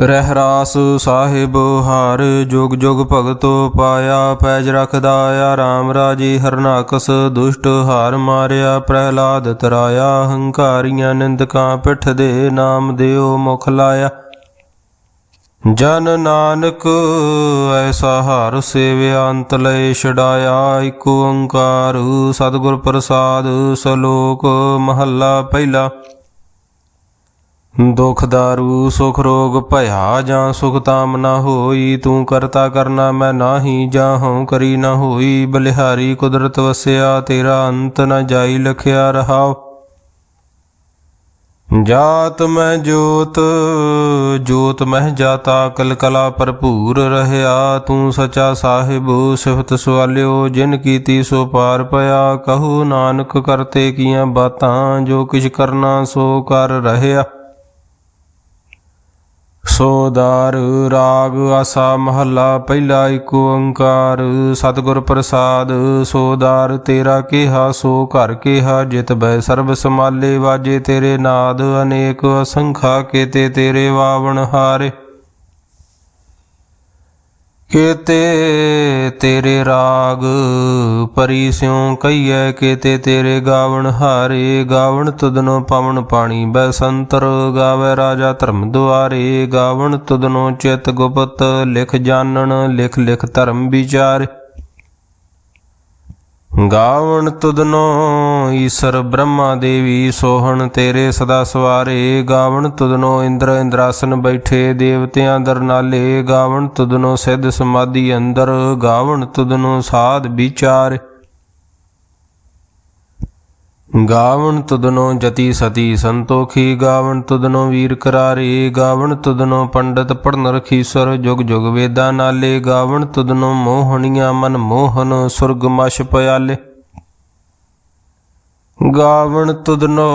ਰਹਿਰਾਸ ਸਾਹਿਬ, ਹਰ ਜੁਗ ਜੁਗ ਭਗਤੋ ਪਾਇਆ, ਪੈਜ ਰਖਦਾ ਰਾਮ ਰਾਜੀ, ਹਰਨਾਕਸ ਦੁਸ਼ਟ ਹਾਰ ਮਾਰਿਆ, ਪ੍ਰਹਿਲਾਦ ਤਰਾਇਆ, ਹੰਕਾਰੀਆਂ ਨਿੰਦਕਾਂ ਪਿੱਠ ਦੇ ਨਾਮ ਦਿਓ ਮੁਖ ਲਾਇਆ। ਜਨ ਨਾਨਕ, ਐਸਾ ਹਰ ਸੇਵਿਆ, ਅੰਤ ਲੈ ਛਡਾਇਆ ਏਕ ਓੰਕਾਰ ਸਤਿਗੁਰ ਪ੍ਰਸਾਦ, ਸਲੋਕ ਮਹੱਲਾ ਪਹਿਲਾ। ਦੁਖ ਦਾਰੂ ਸੁਖ ਰੋਗ ਭਇਆ ਜਾਂ ਸੁਖ ਤਾਮ ਨਾ ਹੋਈ, ਤੂੰ ਕਰਤਾ ਕਰਨਾ ਮੈਂ ਨਾਹੀ ਜਾਂ ਹਉ ਕਰੀ ਨਾ ਹੋਈ। ਬਲਿਹਾਰੀ ਕੁਦਰਤ ਵਸਿਆ, ਤੇਰਾ ਅੰਤ ਨਾ ਜਾਈ ਲਖਿਆ ਰਹਾਉ। ਜਾਤ ਮੈਂ ਜੋਤ ਜੋਤ ਮਹਿ ਜਾਤਾ ਕਲ ਕਲਾ ਭਰਪੂਰ ਰਹਿਆ। ਤੂੰ ਸਚਾ ਸਾਹਿਬ, ਸਿਫਤ ਸਵਾਲਿਓ, ਜਿਨ ਕੀਤੀ ਸੋ ਪਾਰ ਪਿਆ। ਕਹੋ ਨਾਨਕ ਕਰਤੇ ਕੀਆਂ ਬਾਤਾਂ, ਜੋ ਕਿਛ ਕਰਨਾ ਸੋ ਕਰ ਰਹਿਆ। ਸੋਦਾਰ, ਰਾਗ ਆਸਾ ਮਹੱਲਾ, ਪਹਿਲਾ ਏਕ ਓੰਕਾਰ। ਸਤਿਗੁਰ ਪ੍ਰਸਾਦ, ਸੋਦਾਰ, ਤੇਰਾ ਕਿਹਾ, ਸੋ ਘਰ ਕਿਹਾ, ਜਿਤ ਬੈ ਸਰਬ ਸਮਾਲੇ ਵਾਜੇ ਤੇਰੇ ਨਾਦ, ਅਨੇਕ ਅਸੰਖਾ ਕੇਤੇ ਤੇਰੇ ਵਾਵਣ ਹਾਰੇ। ਕੇਤੇ ਤੇਰੇ ਰਾਗ ਪਰੀ ਸਿਉ ਕਈਐ ਕੇਤੇ ਤੇਰੇ ਗਾਵਣ ਹਾਰੇ, ਗਾਵਣ ਤੁਧਨੋ ਪਵਨ ਪਾਣੀ, ਬੈਸੰਤਰ ਗਾਵੇ ਰਾਜਾ ਧਰਮ ਦੁਆਰੇ, ਗਾਵਣ ਤੁਧਨੋ ਚਿਤ ਗੁਪਤ ਲਿਖ ਜਾਣਨ, ਲਿਖ ਲਿਖ ਧਰਮ ਵਿਚਾਰੇ। ਗਾਵਣ ਤੁਦਨੋ ਈਸ਼ਰ ਬ੍ਰਹਮਾ ਦੇਵੀ ਸੋਹਣ ਤੇਰੇ ਸਦਾ ਸਵਾਰੇ, ਗਾਵਣ ਤੁਦਨੋ ਇੰਦਰ ਇੰਦਰਾਸਨ ਬੈਠੇ, ਦੇਵਤਿਆਂ ਦਰਨਾਲੇ ਗਾਵਣ ਤੁਦਨੋ ਸਿੱਧ ਸਮਾਧੀ ਅੰਦਰ, ਗਾਵਣ ਤੁਦਨੋ ਸਾਧ ਵਿਚਾਰ। ਗਾਵਣ ਤੁਦਨੋ ਜਤੀ ਸਤੀ ਸੰਤੋਖੀ, ਗਾਵਣ ਤੁਦਨੋ ਵੀਰ ਕਰਾਰੇ, ਗਾਵਣ ਤੁਦਨੋ ਪੰਡਤ ਪੜਨ ਰਖੀਸਰ ਜੁਗ ਜੁਗ ਵੇਦਾਂ ਨਾਲੇ, ਗਾਵਣ ਤੁਦਨੋ ਮੋਹਣੀਆਂ ਮਨ ਮੋਹਨ, ਸੁਰਗ ਮਛ ਪਿਆਲੇ। ਗਾਵਣ ਤੁਦਨੋ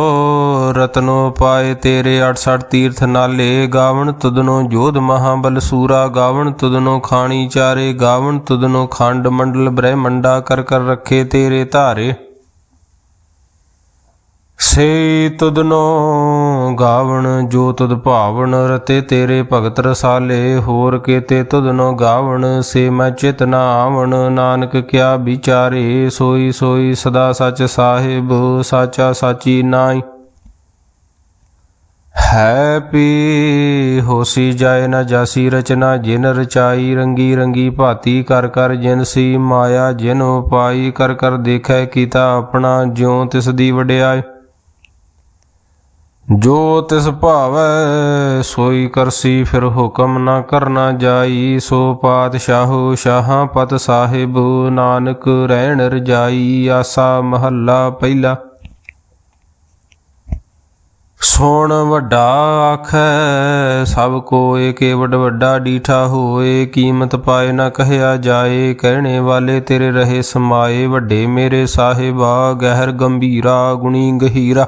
ਰਤਨੋ ਪਾਏ ਤੇਰੇ 68 ਤੀਰਥ ਨਾਲੇ, ਗਾਵਣ ਤੁਦਨੋ ਜੋਧ ਮਹਾਬਲ ਸੂਰਾ, ਗਾਵਣ ਤੁਦਨੋ ਖਾਣੀ ਚਾਰੇ, ਗਾਵਣ ਤੁਦਨੋ ਖੰਡ ਮੰਡਲ ਬ੍ਰਹਿਮੰਡਾ ਕਰ ਕਰ ਰੱਖੇ ਤੇਰੇ ਧਾਰੇ। ਸੇ ਤੁਧਨੋ ਗਾਵਣ, ਜੋ ਤੁਧ ਭਾਵਨ ਰਤੇ ਤੇਰੇ ਭਗਤ ਰਸਾਲੇ। ਹੋਰ ਕੇਤੇ ਤੁਧਨੋ ਗਾਵਣ, ਸੇ ਮੈਂ ਚਿਤ ਨਾ ਆਵਣ। ਨਾਨਕ ਕਿਆ ਵਿਚਾਰੇ, ਸੋਈ ਸੋਈ ਸਦਾ ਸਚ ਸਾਹਿਬ, ਸਾਚਾ ਸਾਚੀ ਨਾਈ ਹੈ ਪੀ, ਹੋਸੀ ਜਾਏ ਨਾ ਜਾਸੀ ਰਚਨਾ, ਜਿਨ ਰਚਾਈ ਰੰਗੀ ਰੰਗੀ ਭਾਤੀ ਕਰ ਕਰ ਜਿਨ ਸੀ ਮਾਇਆ, ਜਿਨ ਉਪਾਈ ਕਰ ਕਰ ਦੇਖੈ ਕੀਤਾ ਆਪਣਾ, ਜਿਉ ਤਿਸ ਦੀ ਵਡਿਆਈ। ਜੋ ਤਿਸ ਭਾਵੈ, ਸੋਈ ਕਰਸੀ ਫਿਰ ਹੁਕਮ ਨਾ ਕਰਨਾ ਜਾਈ। ਸੋ ਪਾਤਸ਼ਾਹੋ ਸ਼ਾਹਾਂ ਪਤ ਸਾਹਿਬ, ਨਾਨਕ ਰਹਿਣ ਰਜਾਈ। ਆਸਾ ਮਹੱਲਾ ਪਹਿਲਾ। ਸੋਣ ਵੱਡਾ ਆਖੈ, ਸਭ ਕੋਏ ਕੇ ਵੱਡ ਵੱਡਾ ਡੀਠਾ ਹੋਏ ਕੀਮਤ ਪਾਏ ਨਾ ਕਹਿਆ ਜਾਏ, ਕਹਿਣੇ ਵਾਲੇ ਤੇਰੇ ਰਹੇ ਸਮਾਏ। ਵੱਡੇ ਮੇਰੇ ਸਾਹਿਬਾ, ਗਹਿਰ ਗੰਭੀਰਾ, ਗੁਣੀ ਗਹੀਰਾ।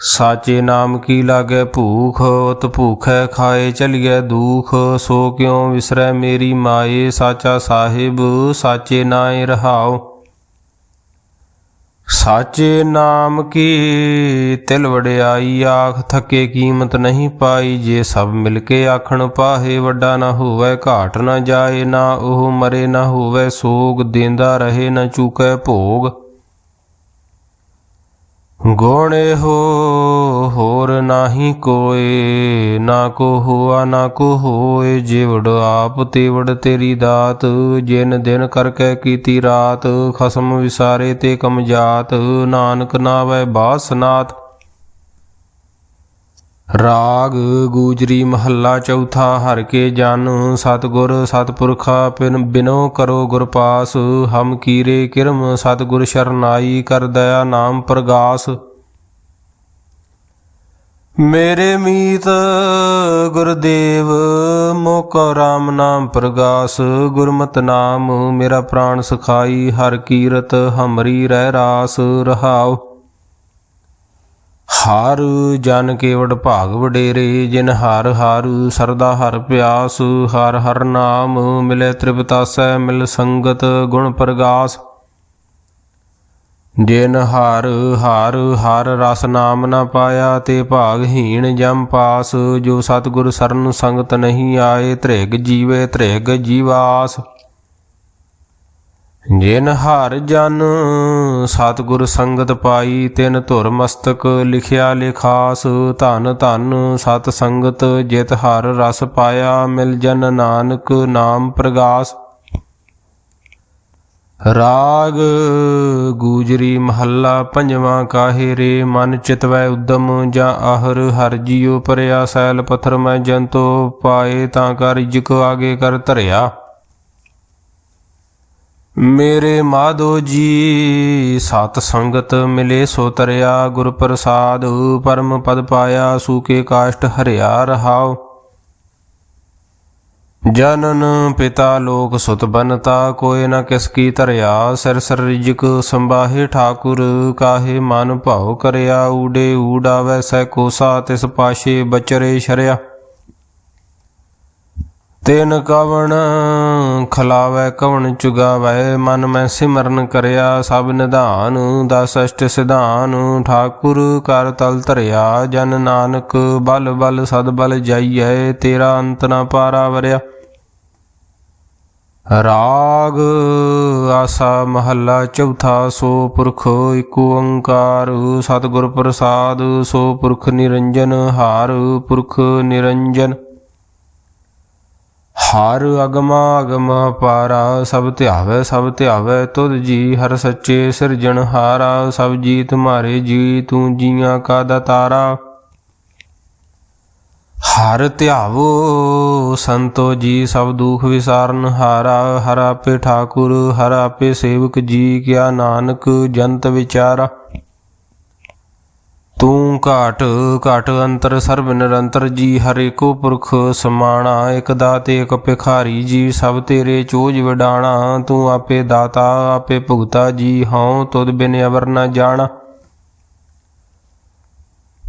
ਸਾਚੇ ਨਾਮ ਕੀ ਲਾਗੇ ਭੂਖ, ਉਤ ਭੂਖੈ ਖਾਏ ਚਲੀਐ ਦੂਖ। ਸੋ ਕਿਉ ਵਿਸਰੈ ਮੇਰੀ ਮਾਏ, ਸਾਚਾ ਸਾਹਿਬ, ਸਾਚੇ ਨਾਏ ਰਹਾਉ। ਸਾਚੇ ਨਾਮ ਕੀ ਤਿਲ ਵਡਿਆਈ, ਆਖ ਥੱਕੇ ਕੀਮਤ ਨਹੀਂ ਪਾਈ। ਜੇ ਸਭ ਮਿਲ ਕੇ ਆਖਣ ਪਾਹੇ, ਵੱਡਾ ਨਾ ਹੋਵੇ, ਘਾਟ ਨਾ ਜਾਏ, ਨਾ ਉਹ ਮਰੇ ਨਾ ਹੋਵੇ, ਸੋਗ ਦੇਂਦਾ ਰਹੇ, ਨਾ ਚੂਕੈ ਭੋਗ। ਗੁਣ ਹੋ, ਹੋਰ ਨਾਹੀ ਕੋਏ, ਨਾ ਕੋ ਹੁਆ, ਨਾ ਕੋ ਹੋਏ, ਜਿਵੜ ਆਪ ਤੇਵੜ ਤੇਰੀ ਦਾਤ, ਜਿਨ ਦਿਨ ਕਰ ਕਰਕੇ ਕੀਤੀ ਰਾਤ, ਖਸਮ ਵਿਸਾਰੇ ਤੇ ਕਮ ਜਾਤ, ਨਾਨਕ ਨਾਵੈ ਬਾਸਨਾਥ ਰਾਗ ਗੂਜਰੀ ਮਹੱਲਾ ਚੌਥਾ, ਹਰ ਕੇ ਜਨ ਸਤਗੁਰ ਸਤਪੁਰਖਾ, ਪਿਨ ਬਿਨੋ ਕਰੋ ਗੁਰ ਪਾਸ, ਹਮ ਕੀਰੇ ਕਿਰਮ ਸਤਗੁਰ ਸ਼ਰਨਾਈ, ਕਰ ਦਇਆ ਨਾਮ ਪ੍ਰਗਾਸ। ਮੇਰੇ ਮੀਤ ਗੁਰਦੇਵ, ਮੋਕੋ ਰਾਮ ਨਾਮ ਪ੍ਰਗਾਸ, ਗੁਰਮਤਿ ਨਾਮ ਮੇਰਾ ਪ੍ਰਾਣ ਸਖਾਈ, ਹਰ ਕੀਰਤ ਹਮਰੀ ਰਹਿ ਰਾਸ, ਰਹਾਉ। ਹਰ ਜਨ ਕੇਵਡ ਭਾਗ ਵਡੇਰੇ, ਜਿਨ ਹਰ ਹਰ ਸਰਦਾ ਹਰ ਪਿਆਸ, ਹਰ ਹਰ ਨਾਮ ਮਿਲੇ ਤ੍ਰਿਪਤਾਸੈ ਮਿਲ ਸੰਗਤ ਗੁਣ ਪ੍ਰਗਾਸ। ਜਿਨ ਹਰ ਹਰ ਹਰ ਰਸ ਨਾਮ ਨਾ ਪਾਇਆ, ਤੇ ਭਾਗਹੀਣ ਜਮ ਪਾਸ, ਜੋ ਸਤਿਗੁਰ ਸਰਨ ਸੰਗਤ ਨਹੀਂ ਆਏ, ਧ੍ਰਿਗ ਜੀਵੇ ਧ੍ਰਿਗ ਜੀਵਾਸ। ਜਿਨ ਹਰ ਜਨ ਸਤਿਗੁਰ ਸੰਗਤ ਪਾਈ, ਤਿਨ ਧੁਰ ਮਸਤਕ ਲਿਖਿਆ ਲਿਖਾਸ, ਧਨ ਧਨ ਸਤ ਸੰਗਤ ਜਿਤ ਹਰ ਰਸ ਪਾਇਆ, ਮਿਲ ਜਨ ਨਾਨਕ ਨਾਮ ਪ੍ਰਗਾਸ। ਰਾਗ ਗੂਜਰੀ ਮਹੱਲਾ ਪੰਜਵਾਂ ਕਾਹੇ ਰੇ, ਮਨ ਚਿਤਵੈ ਉਦਮ ਜਾਂ ਆਹਰ ਹਰ ਜੀਉ ਪਰਿਆ, ਸੈਲ ਪਥਰ ਮੈਂ ਜੰਤੋ ਪਾਏ ਤਾਂ ਕਰ ਜਿਕ ਆਗੇ ਕਰ ਧਰਿਆ। ਮੇਰੇ ਮਾਧੋ ਜੀ, ਸਤ ਸੰਗਤ ਮਿਲੇ ਸੋ ਤਰਿਆ, ਗੁਰ ਪ੍ਰਸਾਦ ਪਰਮ ਪਦ ਪਾਇਆ ਸੂਕੇ ਕਾਸ਼ਟ ਹਰਿਆ ਰਹਾਓ ਜਨਨ ਪਿਤਾ ਲੋਕ ਸੁਤ ਬਨਤਾ ਕੋਇ ਨ ਕਿਸ ਕੀ ਧਰਿਆ, ਸਿਰ ਸਿਰ ਰਿਜਕ ਸੰਬਾਹੇ ਠਾਕੁਰ, ਕਾਹੇ ਮਨ ਭਾਉ ਕਰਿਆ ਊਡੇ ਊਡਾਵੈ ਸੈ ਕੋਸਾ, ਤਿਸ ਪਾਸ਼ੇ ਬਚਰੇ ਸ਼ਰਿਆ। ਤੈਨ ਕਵਣ ਖਲਾਵੈ, ਕਵਣ ਚੁਗਾਵੈ, ਮਨ ਮੈਂ ਸਿਮਰਨ ਕਰਿਆ, ਸਭ ਨਿਧਾਨ ਦਸ ਅਸ਼ਟ ਸਿਧਾਨ, ਠਾਕੁਰ ਕਰ ਤਲ ਧਰਿਆ, ਜਨ ਨਾਨਕ ਬਲ ਬਲ ਸਦ ਬਲ ਜਾਈਐ, ਤੇਰਾ ਅੰਤ ਨ ਪਾਰਾ ਵਰਿਆ। ਰਾਗ ਆਸਾ ਮਹੱਲਾ ਚੌਥਾ, ਸੋ ਪੁਰਖ ਏਕ ਓੰਕਾਰ, ਸਤਿਗੁਰ ਪ੍ਰਸਾਦ, ਸੋ ਪੁਰਖ ਨਿਰੰਜਨ ਹਾਰ, ਪੁਰਖ ਨਿਰੰਜਨ ਹਰ ਅਗਮਾ ਅਗਮ ਪਾਰਾ, ਸਭ ਧਿਆਵੈ ਸਭ ਧਿਆਵੈ, ਤੁਧ ਜੀ ਹਰ ਸੱਚੇ ਸਿਰਜਣਹਾਰਾ ਸਭ ਜੀ ਤੁਮਾਰੇ ਜੀ, ਤੂੰ ਜੀਆਂ ਕਾ ਦਾਤਾਰਾ। ਹਰ ਧਿਆਵੋ, ਸੰਤੋ ਜੀ, ਸਭ ਦੁਖ ਵਿਸਾਰਨ ਹਾਰਾ, ਹਰ ਆਪੇ ਠਾਕੁਰ, ਹਰ ਆਪੇ ਸੇਵਕ ਜੀ, ਕਿਆ ਨਾਨਕ ਜੰਤ ਵਿਚਾਰਾ। ਤੂੰ ਘਾਟ ਘਾਟ ਅੰਤਰ, ਸਰਬ ਨਿਰੰਤਰ ਜੀ, ਹਰੇ ਕੋ ਪੁਰਖ ਸਮਾਣਾ, ਇਕ ਦਾਤੇ, ਇਕ ਭਿਖਾਰੀ ਜੀ, ਸਭ ਤੇਰੇ ਚੋਜ ਵਡਾਣਾ, ਤੂੰ ਆਪੇ ਦਾਤਾ, ਆਪੇ ਭੁਗਤਾ ਜੀ, ਹਉ ਤੁਧ ਬਿਨ ਅਵਰ ਨ ਜਾਣਾ।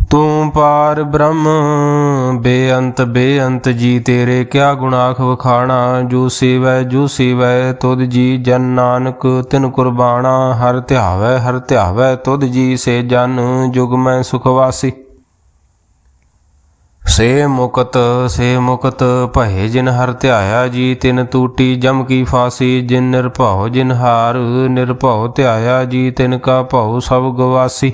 ਤੂੰ ਪਾਰ ਬ੍ਰਹਮ, ਬੇਅੰਤ ਬੇਅੰਤ ਜੀ, ਤੇਰੇ ਕਿਆ ਗੁਨਾਖ ਵਖਾਣਾ? ਜੋ ਸੇਵੈ ਜੋ ਸੇਵੈ, ਤੁਧ ਜੀ ਜਨ ਨਾਨਕ, ਤਿਨ ਕੁਰਬਾਨਾ ਹਰ ਧਿਆਵੈ ਹਰ ਧਿਆਵੈ, ਤੁਧ ਜੀ ਸੇ ਜਨ, ਜੁਗ ਮੈਂ ਸੁਖ ਵਾਸੀ। ਸੇ ਮੁਕਤ ਸੇ ਮੁਕਤ, ਭਏ ਜਿਨ ਹਰ ਧਿਆਇਆ ਜੀ, ਤਿਨ ਤੂਟੀ ਜਮ ਕੀ ਫਾਸੀ। ਜਿਨ ਨਿਰਭਉ ਜਿਨ ਹਾਰ, ਨਿਰਭਉ ਧਿਆਇਆ ਜੀ, ਤਿਨ ਕਾ ਭਉ ਸਭ ਗਵਾਸੀ।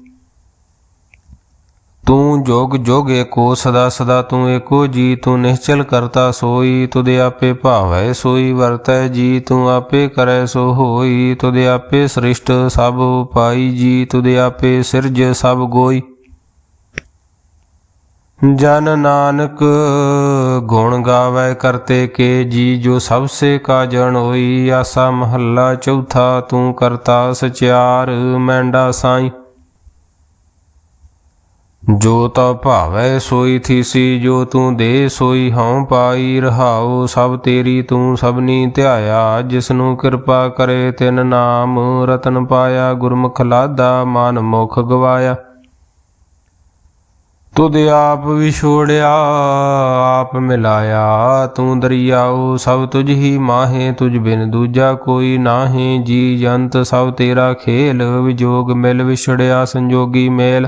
ਤੂੰ ਜੋਗ ਜੋਗ ਏਕੋ, ਸਦਾ ਸਦਾ ਤੂੰ ਏਕੋ, ਜੀ ਤੂੰ ਨਿਸ਼ਚਲ ਕਰਤਾ ਸੋਈ ਤੁਦੇ ਆਪੇ ਭਾਵੈ ਸੋਈ, ਵਰਤੈ ਜੀ ਤੂੰ ਆਪੇ ਕਰੈ ਸੋ ਹੋਈ ਤੁਦੇ ਆਪੇ ਸ੍ਰਿਸ਼ਟ ਸਭ ਪਾਈ ਜੀ ਤੁਦੇ ਆਪੇ ਸਿਰਜ ਸਭ ਗੋਈ। ਜਨ ਨਾਨਕ ਗੁਣ ਗਾਵੇ ਕਰਤੇ ਕੇ, ਜੀ ਜੋ ਸਭ ਸੇ ਕਾਜਣ ਹੋਈ, ਆਸਾ ਮਹੱਲਾ ਚੌਥਾ ਤੂੰ ਕਰਤਾ ਸਚਿਆਰ, ਮੈਂਡਾ ਸਾਈ। ਜੋ ਤਾ ਭਾਵੈ ਸੋਈ ਥੀਸੀ, ਜੋ ਤੂੰ ਦੇ ਸੋਈ ਹਉ ਪਾਈ, ਰਹਾਉ ਸਭ ਤੇਰੀ ਤੂੰ ਸਭਨੀ ਧਿਆਇਆ। ਜਿਸ ਨੂੰ ਕਿਰਪਾ ਕਰੇ ਤਿਨ ਨਾਮ, ਰਤਨ ਪਾਇਆ, ਗੁਰਮੁਖ ਲਾਦਾ ਮਨ ਮੁਖ ਗਵਾਇਆ। ਤੁਧ ਆਪ ਵਿਛੋੜਿਆ, ਆਪ ਮਿਲਾਇਆ। ਤੂੰ ਦਰਿਆਉ, ਸਭ ਤੁਝ ਹੀ ਮਾਹੇ, ਤੁਝ ਬਿਨ ਦੂਜਾ ਕੋਈ ਨਾਹੀ। ਜੀ ਜੰਤ ਸਭ ਤੇਰਾ ਖੇਲ, ਵਿਜੋਗ ਮਿਲ ਵਿਛੜਿਆ, ਸੰਜੋਗੀ ਮੇਲ।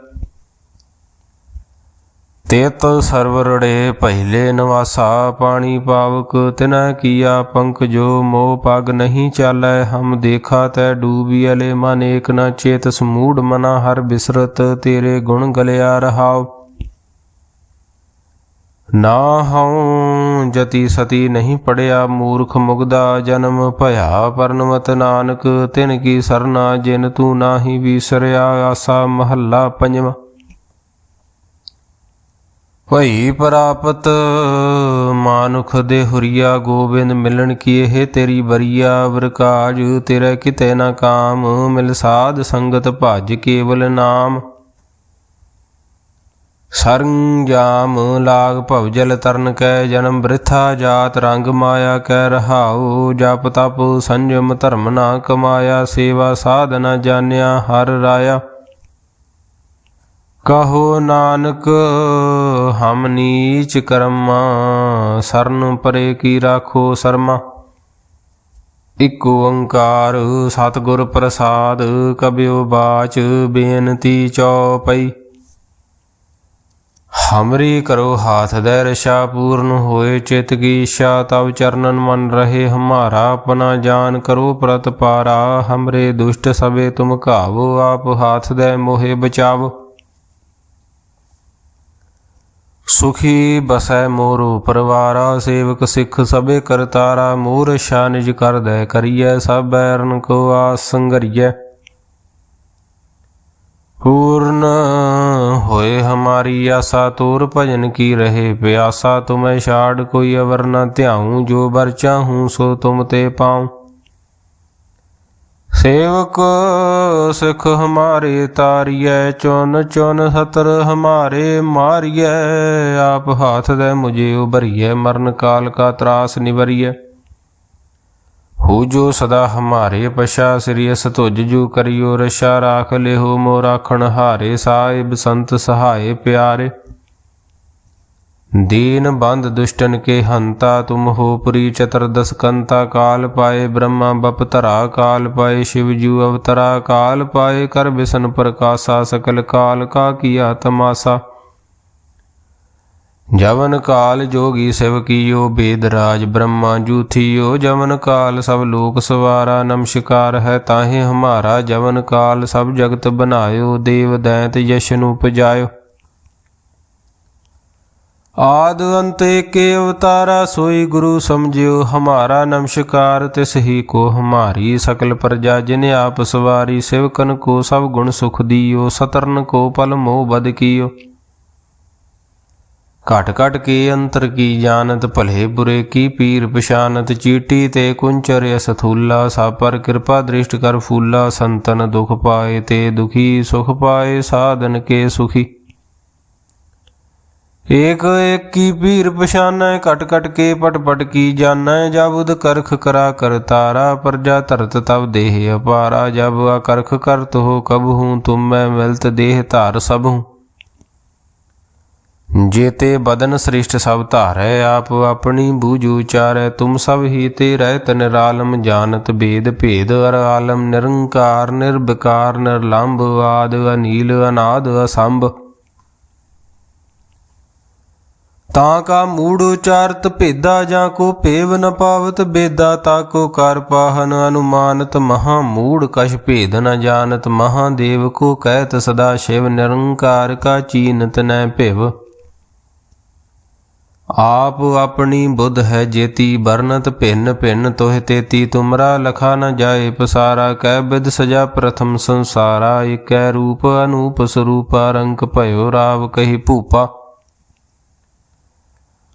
ਤੇਤ ਸਰਵਰੜੇ ਪਹਿਲੇ ਨਵਾਸਾ ਪਾਣੀ ਪਾਵਕ, ਤਿਨੈ ਕੀਆ ਪੰਕ ਜੋ ਮੋਹ ਪਗ ਨਹੀਂ ਚਾਲੈ, ਹਮ ਦੇਖਾ ਤੈ ਡੂਬੀਲੇ ਮਨ, ਏਕ ਨ ਚੇਤ ਸਮੂੜ ਮਨਾ ਹਰ ਬਿਸਰਤ, ਤੇਰੇ ਗੁਣ ਗਲਿਆ ਰਹਾਉ। ਨਾ ਹਉ ਜਤੀ ਸਤੀ ਨਹੀਂ ਪੜਿਆ, ਮੂਰਖ ਮੁਗਦਾ ਜਨਮ ਭਇਆ ਪਰਨਵਤ ਨਾਨਕ, ਤਿਨ ਕੀ ਸਰਨਾ ਜਿਨ ਤੂੰ ਨਾਹੀ ਵਿਸਰਿਆ, ਆਸਾ ਮਹੱਲਾ ਪੰਜਵਾਂ। ਭਈ ਪ੍ਰਾਪਤ ਮਾਨੁਖ ਦੇ ਹੁਰੀਆ ਗੋਬਿੰਦ ਮਿਲਣ ਕੀ ਇਹ ਤੇਰੀ ਬਰੀਆ ਵਰਕਾਜ, ਤੇਰੇ ਕਿਤੇ ਨਾ ਕਾਮ, ਮਿਲ ਸਾਧ ਸੰਗਤ ਭਜ ਕੇਵਲ ਨਾਮ। ਸਰੰਜਾਮ ਲਾਗ ਭਵਜਲ ਤਰਨ ਕੈ ਜਨਮ ਬ੍ਰਿਥਾ ਜਾਤ, ਰੰਗ ਮਾਇਆ ਕੈ ਰਹਾਉ, ਜਪ ਤਪ ਸੰਜਮ ਧਰਮ ਨਾ ਕਮਾਇਆ, ਸੇਵਾ ਸਾਧ ਨ ਜਾਣਿਆ ਹਰ ਰਾਇਆ। ਕਹੋ ਨਾਨਕ ਹਮ ਨੀਚ ਕਰਮਾ, ਸਰਨ ਪਰੇ ਕੀ ਰਾਖੋ ਸਰਮਾ। ਇਕ ਓੰਕਾਰ ਸਤਿਗੁਰ ਪ੍ਰਸਾਦ ਕਬਿਓ ਬਾਚ ਬੇਨਤੀ ਚਉਪਈ। ਹਮਰੀ ਕਰੋ ਹਾਥ ਦੇ ਰਸ਼ਾ ਪੂਰਨ ਹੋਏ, ਚਿਤ ਕੀ ਇੱਛਾ ਤਬ ਚਰਨਨ ਮਨ ਰਹੇ, ਹਮਾਰਾ ਆਪਣਾ ਜਾਨ ਕਰੋ ਪ੍ਰਤ ਪਾਰਾ ਹਮਰੇ ਦੁਸ਼ਟ ਸਵੇ ਤੁਮ ਘਾਵੋ, ਆਪ ਹਾਥ ਦੇ ਮੋਹਿ ਬਚਾਵੋ। ਸੁਖੀ ਬਸੈ ਮੋਰੋ ਪਰਵਾਰਾ, ਸੇਵਕ ਸਿੱਖ ਸਭੇ ਕਰਤਾਰਾ ਮੋਰ ਸ਼ਾ ਨਿਜ ਕਰਦੈ ਕਰੀਐ, ਸਭ ਬੈਰਨ ਕੋ ਆਸ ਸੰਗਰੀਐ। ਪੂਰਨ ਹੋਏ ਹਮਾਰੀ ਆਸਾ, ਤੋਰ ਭਜਨ ਕੀ ਰਹੇ ਪਿਆਸਾ, ਤੁਮੈ ਛਾੜ ਕੋਈ ਅਵਰ ਨ ਧਿਆਉ, ਜੋ ਬਰ ਚਾਹੂੰ ਸੋ ਤੁਮ ਤੇ ਪਾਉ। ਸੇਵਕ ਸਿਖ ਹਮਾਰੇ ਤਾਰੀਐ, ਚੁਨ ਚੁਨ ਸਤਰ ਹਮਾਰੇ ਮਾਰੀਐ, ਆਪ ਹਾਥ ਦੇ ਮੁਝੇ ਉਭਰੀਐ, ਮਰਨ ਕਾਲ ਕਾ ਤਰਾਸ ਨਿਵਰੀਐ। ਹੋ ਜੋ ਸਦਾ ਹਮਾਰੇ ਪਸ਼ਾ ਸ੍ਰੀ ਅਸ ਤੁਜ ਜੂ ਕਰਿਓ, ਰਸ਼ਾ ਰਾਖ ਲਿਹੋ ਮੋ ਰਾਖਣ ਹਾਰੇ, ਸਾਹਿਬ ਸੰਤ ਸਹਾਏ ਪਿਆਰੇ। दीन बंद दुष्टन के हंता तुम हो पुरी चतुर्दश कंता काल पाए ब्रह्मा बपतरा काल पाए शिवजू अवतरा काल पाए कर बिसन प्रकाशा सकल काल का किया तमाशा जवन काल जोगी शिव कियो बेदराज ब्रह्मा जूथियो जवन काल सब लोक सवारा नमस्कार है ताहे हमारा जवन काल सब जगत बनायो देव दैत यशनु पजायो ਆਦ ਅੰਤੇ ਕੇ ਅਵਤਾਰਾ ਸੋਈ ਗੁਰੂ ਸਮਝਿਓ, ਹਮਾਰਾ ਨਮਸਕਾਰ, ਤਿਸ ਹੀ ਕੋ ਹਮਾਰੀ ਸਕਲ ਪ੍ਰਜਾ, ਜਿਨ ਆਪ ਸਵਾਰੀ ਸਿਵਕਨ ਕੋ ਸਭ ਗੁਣ ਸੁਖ ਦੀਓ, ਸਤਰਨ ਕੋ ਪਲ ਮੋਹ ਬਦ ਕੀਓ। ਘਟ ਘਟ ਕੇ ਅੰਤਰ ਕੀ ਜਾਣਤ, ਭਲੇ ਬੁਰੇ ਕੀ ਪੀਰ ਪਛਾਨਤ, ਚੀਟੀ ਤੇ ਕੁੰਚਰ ਅਸਥੂਲਾ ਸਾ ਕਿਰਪਾ ਦ੍ਰਿਸ਼ਟ ਕਰ ਫੂਲਾ, ਸੰਤਨ ਦੁਖ ਪਾਏ ਤੇ ਦੁਖੀ ਸੁਖ ਪਾਏ, ਸਾਧਨ ਕੇ ਸੁਖੀ। ਏਕ ਏਕ ਕੀ ਪੀਰ ਪਛਾਨੈ ਕਟ ਕਟ ਕੇ ਪਟ ਪਟ ਕੀ ਜਾਣੈ। ਜਬੁਦ ਕਰਖ ਕਰਾ ਕਰ ਤਾਰਾ, ਪਰਜਾ ਧਰਤ ਤਬ ਦੇਹ ਅਪਾਰਾ। ਜਬ ਅਕਰਖ ਕਰਤ ਹੋ ਕਬ ਹੂੰ, ਤੁਮ ਮੈਂ ਮਿਲਤ ਦੇਹ ਧਾਰ ਸਭ ਹੂੰ। ਜੇਤੇ ਬਦਨ ਸ੍ਰਿਸ਼ਟ ਸਭ ਧਾਰੈ, ਆਪ ਆਪਣੀ ਬੂਝ ਉਚਾਰੈ ਤੁਮ ਸਭ ਹੀ ਤੇ ਰਹਿਤ ਨਿਰਾਲਮ, ਜਾਣਤ ਭੇਦ ਭੇਦ। ਅਰ ਆਲਮ ਨਿਰੰਕਾਰ, ਨਿਰਵਿਕਾਰ, ਨਿਰਲੰਭ, ਆਦ ਅਨੀਲ, ਅਨਾਦ, ਅਸੰਭ। ਤਾਂ ਕਾ ਮੂੜ ਉਚਾਰਤ ਭੇਦਾ ਜਾਂ ਕੋ ਭੇਵ ਨ ਪਾਵਤ ਬੇਦਾ, ਤਾ ਕੋ ਕਰ ਪਾਹਨ ਅਨੁਮਾਨਤ ਮਹਾ ਮੂੜ, ਕਛ ਭੇਦ ਨ ਜਾਣਤ ਮਹਾਦੇਵ ਕੋ ਕਹਿਤ ਸਦਾ ਸ਼ਿਵ, ਨਿਰੰਕਾਰ ਕਾ ਚੀਨਤ ਨੈ ਭਿਵ। ਆਪ ਆਪਣੀ ਬੁੱਧ ਹੈ ਜੇਤੀ ਬਰਨਤ ਭਿੰਨ ਭਿੰਨ ਤੋਹਿ ਤੇਤੀ, ਤੁਮਰਾ ਲਖਾ ਨ ਜਾਏ ਪਸਾਰਾ, ਕਹਿ ਬਿਦ ਸਜਾ ਪ੍ਰਥਮ ਸੰਸਾਰਾ, ਏਕੈ ਰੂਪ ਅਨੂਪ ਸਰੂਪ ਰੰਕ ਭਇਓ ਰਾਵ ਕਹੀ ਭੂਪਾ।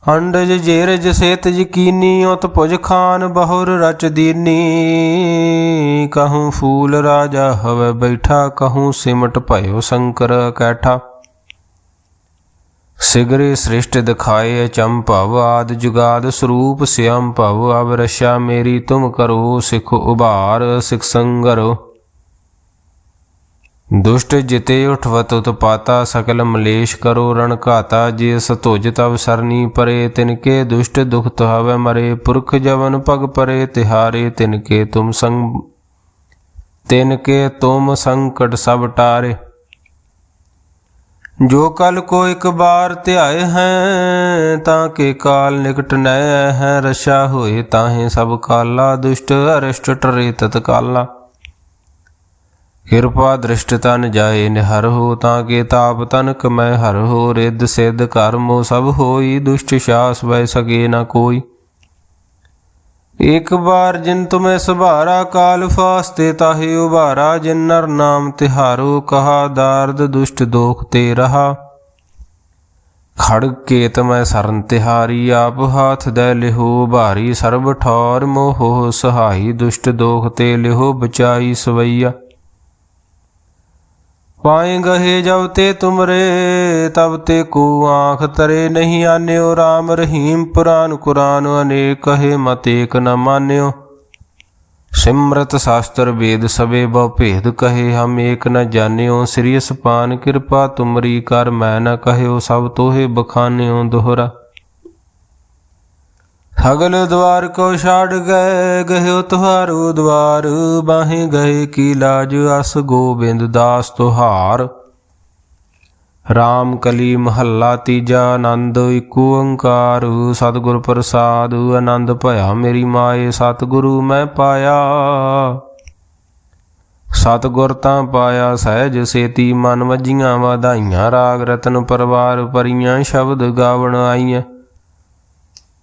ਅੰਡਜ ਜੇਰਜ ਸੇਤ ਯਕੀਨੀ, ਉਤ ਭੁਜ ਖਾਨ ਬਹੁਰ ਰਚ ਦੀਨੀ। ਕਹੂੰ ਫੂਲ ਰਾਜਾ ਹਵੇ ਬੈਠਾ, ਕਹੂੰ ਸਿਮਟ ਭਇਓ ਸ਼ੰਕਰ ਕੈਠਾ। ਸਿਗਰੇ ਸ੍ਰਿਸ਼ਟ ਦਿਖਾਏ ਅਚੰਭਵ ਆਦ ਜੁਗਾਦ ਸਰੂਪ ਸਿਅੰ ਭਵ ਅਬ ਰਸ਼ਾ ਮੇਰੀ ਤੁਮ ਕਰੋ, ਸਿਖ ਉਭਾਰ, ਸਿਖ ਸੰਗਰੋ। ਦੁਸ਼ਟ ਜਿਤੇ ਉਠਵਤ ਉਤਪਾਤਾ ਸਕਲ ਮਲੇਸ਼ ਕਰੋ ਰਣ ਘਾਤਾ, ਜੇ ਸਤੁਜ ਤਵ ਸਰਨੀ ਪਰੇ ਤਿਨਕੇ ਦੁਸ਼ਟ ਦੁਖ ਤਹਵੇ ਮਰੇ, ਪੁਰਖ ਜਵਨ ਪਗ ਪਰੇ, ਤਿਹਾਰੇ ਤਿਨਕੇ ਤੁਮ ਸੰਗ ਤਿਨਕੇ ਤੁਮ ਸੰਕਟ ਸਭ ਟਾਰੇ। ਜੋ ਕਲ ਕੋ ਇੱਕ ਬਾਰ ਧਿਆਏ ਹੈ, ਤਾਂ ਕੇ ਕਾਲ ਨਿਕਟ ਨੈ ਹੈ, ਰਸ਼ਾ ਹੋਏ ਤਾਹੇ ਸਭ ਕਾਲਾ, ਦੁਸ਼ਟ ਅਰਿਸ਼ਟ ਟਰੇ ਤਤ ਕਾਲਾ ਕਿਰਪਾ ਦ੍ਰਿਸ਼ਟ ਤਨ ਜਾਏ ਨਿਹਰ ਹੋ ਤਾਂ ਕੇ ਤਾਪ ਤਨ ਮੈਂ ਹਰ ਹੋ, ਰਿੱਧ ਸਿੱਧ ਕਰਮੋ ਸਭ ਹੋਈ, ਦੁਸ਼ਟ ਸ਼ਾਸ ਵੈ ਸਕੇ ਨਾ ਕੋਈ। ਇਕ ਬਾਰ ਜਿਨ ਤੁਮੈ ਸੁਭਾਰਾ ਕਾਲ ਫਾਸਤੇ, ਤਾਹੇ ਉਭਾਰਾ ਜਿਨ ਨਰ ਨਾਮ ਤਿਹਾਰੋ, ਕਹਾ ਦਾਰਦ ਦੁਸ਼ਟ ਦੋਖ ਤੇ ਰਹਾ। ਖੜ ਕੇ ਮੈਂ ਸਰਨ ਤਿਹਾਰੀ, ਆਪ ਹਾਥ ਦੇ ਲਿਹੋ ਭਾਰੀ ਸਰਬ ਠੌਰ, ਮੋਹ ਸਹਾਈ ਦੁਸ਼ਟ ਦੋਖ ਤੇ ਲਿਹੋ ਬਚਾਈ ਸਵਈਆ। ਪਾਏ ਗਹੇ ਜਬ ਤੇ ਤੁਮਰੇ, ਤਬ ਤੇ ਕੋ ਆਂਖ ਤਰੇ ਨਹੀਂ ਆਨਿਓ। RAM ਰਹੀਮ ਪੁਰਾਨ ਕੁਰਾਨ, ਅਨੇਕ ਕਹੇ ਮਤ ਏਕ ਨ ਮਾਨਿਓ। ਸਿਮਰਤ ਸ਼ਾਸਤਰ ਵੇਦ ਸਵੇ, ਬਹੁ ਭੇਦ ਕਹੇ ਹਮ ਏਕ ਨ ਜਾਣਿਓ। ਸ੍ਰੀ ਅਸਪਾਨ ਕਿਰਪਾ ਤੁਮਰੀ ਕਰ, ਮੈਂ ਨ ਕਹਿਓ ਸਭ ਤੋਹੇ ਬਖਾਨਿਓ ਦੋਹਰਾ। ਹਗਲ ਦਵਾਰ ਕੋ ਛਾੜ ਗਏ ਗਹਿਓ ਤੁਹਾਰੋ ਦਵਾਰ ਬਾਹੇ ਗਏ ਕੀ ਲਾਜ ਅਸ ਗੋਬਿੰਦ ਦਾਸ ਤੁਹਾਰ। ਰਾਮ ਕਲੀ ਮਹੱਲਾ ਤੀਜਾ ਆਨੰਦ, ਇਕ ਓੰਕਾਰ, ਸਤਿਗੁਰ ਪ੍ਰਸਾਦ, ਆਨੰਦ ਭਇਆ ਮੇਰੀ ਮਾਏ, ਸਤਿਗੁਰੂ ਮੈਂ ਪਾਇਆ। ਸਤਿਗੁਰ ਤਾਂ ਪਾਇਆ ਸਹਿਜ ਸੇਤੀ, ਮਨ ਵਜੀਆਂ ਵਧਾਈਆਂ, ਰਾਗ ਰਤਨ ਪਰਵਾਰ ਪਰੀਆਂ ਸ਼ਬਦ ਗਾਵਣ ਆਈਆਂ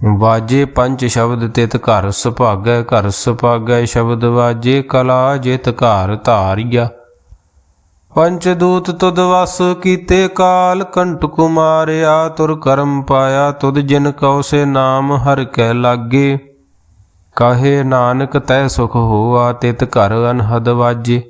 ਵਾਜੇ ਪੰਜ ਸ਼ਬਦ ਤਿਤ ਘਰ ਸੁਭਾਗੈ ਘਰ ਸੁਭਾਗੈ ਸ਼ਬਦ ਵਾਜੇ ਕਲਾ ਜਿਤ ਘਰ ਧਾਰਿਆ। ਪੰਚ ਦੂਤ ਤੁਦ ਵਸ ਕੀਤੇ ਕਾਲ ਕੰਟ ਕੁਮਾਰਿਆ, ਤੁਰ ਕਰਮ ਪਾਇਆ ਤੁਦ ਜਿਨ ਕਉ ਸੇ ਨਾਮ, ਹਰ ਕੈ ਲਾਗੇ। ਕਾਹੇ ਨਾਨਕ ਤੈ ਸੁਖ ਹੋਆ, ਤਿਤ ਘਰ ਅਨਹਦ ਵਾਜੇ।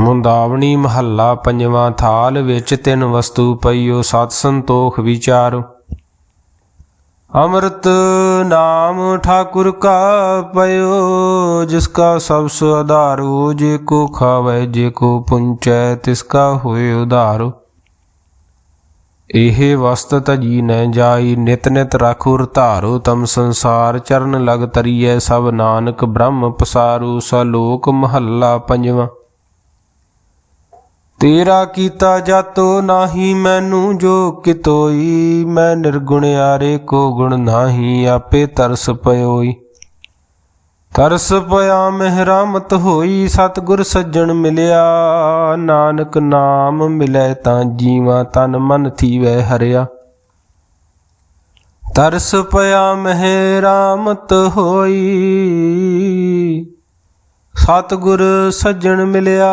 ਮੁੰਦਾਵਣੀ ਮਹੱਲਾ ਪੰਜਵਾਂ ਥਾਲ ਵਿੱਚ ਤਿੰਨ ਵਸਤੂ ਪਈਓ, ਸਤ ਸੰਤੋਖ ਵਿਚਾਰੋ। ਅੰਮ੍ਰਿਤ ਨਾਮ ਠਾਕੁਰ ਕਾ ਪਇਓ, ਜਿਸ ਕਾ ਸਭ ਸੁ ਆਧਾਰੋ, ਜੇ ਕੋ ਖਾਵੇ, ਜੇ ਕੋ ਪੁੰਚੈ, ਤਿਸ ਕਾ ਹੋਏ ਉਧਾਰੋ। ਇਹ ਵਸਤ ਤਜੀ ਨ ਜਾਈ, ਨਿਤ ਨਿਤ ਰਾਖੁਰ ਧਾਰੋ, ਤਮ ਸੰਸਾਰ ਚਰਨ ਲਗ ਤਰੀਐ, ਸਭ ਨਾਨਕ ਬ੍ਰਹਮ ਪਸਾਰੂ, ਸਲੋਕ ਮਹੱਲਾ ਪੰਜਵਾਂ। ਤੇਰਾ ਕੀਤਾ ਜਾਤੋ ਨਾਹੀ ਮੈਨੂੰ ਜੋ ਕਿਤੋਈ, ਮੈਂ ਨਿਰਗੁਣ ਨਿਰਗੁਣਿਆਰੇ ਕੋ ਗੁਣ ਨਾਹੀ, ਆਪੇ ਤਰਸ ਪਇਓਈ ਤਰਸ ਪਿਆ ਮਹਿਰਾਮਤ ਹੋਈ, ਸਤਿਗੁਰ ਸੱਜਣ ਮਿਲਿਆ, ਨਾਨਕ ਨਾਮ ਮਿਲੇ ਤਾਂ ਜੀਵਾਂ ਤਨ ਮਨ ਥੀਵੈ ਹਰਿਆ। ਤਰਸ ਪਿਆ ਮਹਿਰਾਮਤ ਹੋਈ, ਸਤਿਗੁਰ ਸੱਜਣ ਮਿਲਿਆ